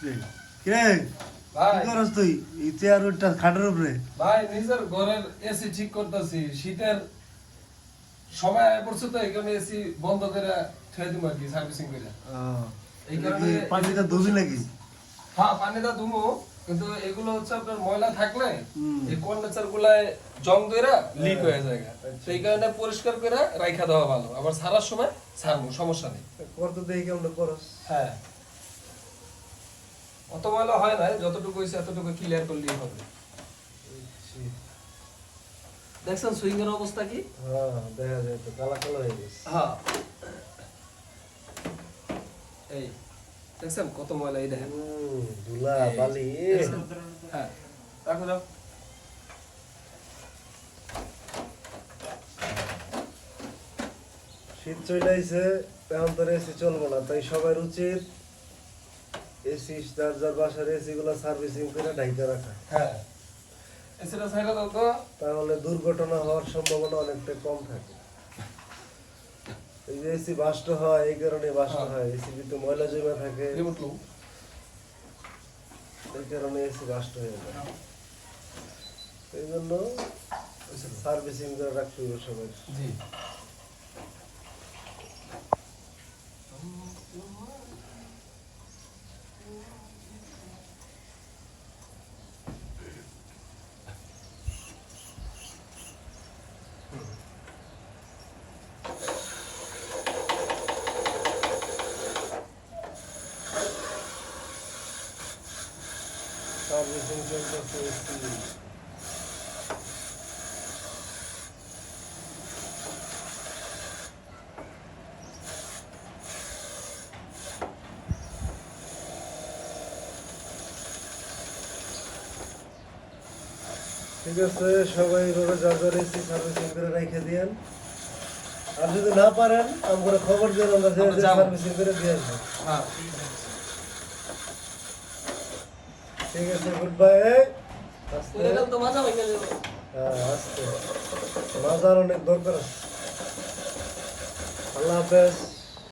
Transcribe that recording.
কিরে? কি করস তুই? এই চেয়ার ওইটা খাটের উপরে। ভাই নিজের ঘরের এসি ঠিক করতেছি। শীতের সময় আয় পড়ছে তো এই কারণে এসি বন্ধ করে ঠেয়ে দিব আর কি সার্ভিসিং করে। এই কারণে পানিটা ধুবি নাকি? হ্যাঁ পানিটা ধুমো। কিন্তু এগুলো হচ্ছে আপনার ময়লা থাকলে এই কন্ডেন্সার গুলায় জং ধরে লিক হয়ে। যায় সেই কারণে পরিষ্কার করে রাইখা দেওয়া ভালো। আবার সারার সময় ছাড়বো সমস্যা নেই। করতে দেখি কেমন করস। হ্যাঁ। অত ময়লা হয় না যতটুকু হয়েছে এতটুকু ক্লিয়ার করলেই হবে। দেখছেন সুইং এর অবস্থা কি? হ্যাঁ দেখা যায় তো কালা কালা হয়ে গেছে। হ্যাঁ। এই দেখছেন কত ময়লা এই দেখেন? ধুলা বালি। হ্যাঁ। রাখো যাও শীত চলে আইছে এখন এসি চলবো না তাই সবার উচিত এসি যার যার বাসার এসি সার্ভিসিং করে ঢাইতে রাখা। হ্যাঁ। এসিটা সাইডে দাও তো। তাহলে দুর্ঘটনা হওয়ার সম্ভাবনা অনেকটা কম থাকে। এই যে এসি বাস্ট হয় এই কারণে বাস্ট হ্যাঁ। হয়। এসি ভিতরে ময়লা জমে থাকে। এই কারণে এসি বাস্ট হয়ে যায়। এই জন্য সার্ভিসিং করে রাখতে হবে সবাই। জি। সার্ভিসিং চলতেছে এসি ঠিক আছে সবাই এইভাবে যার যার এসি সার্ভিসিং করে রেখে দিয়েন। আর যদি না পারেন আমরা খবর দিয়ে আমরা। সার্ভিসিং করে দিয়ে আসব। হ্যাঁ। ঠিক আছে গুড বাই আস্তে এরকম তো মজা হয়ে গেল হ্যাঁ আস্তে মাজার অনেক দরকার আছে আল্লাহ হাফেজ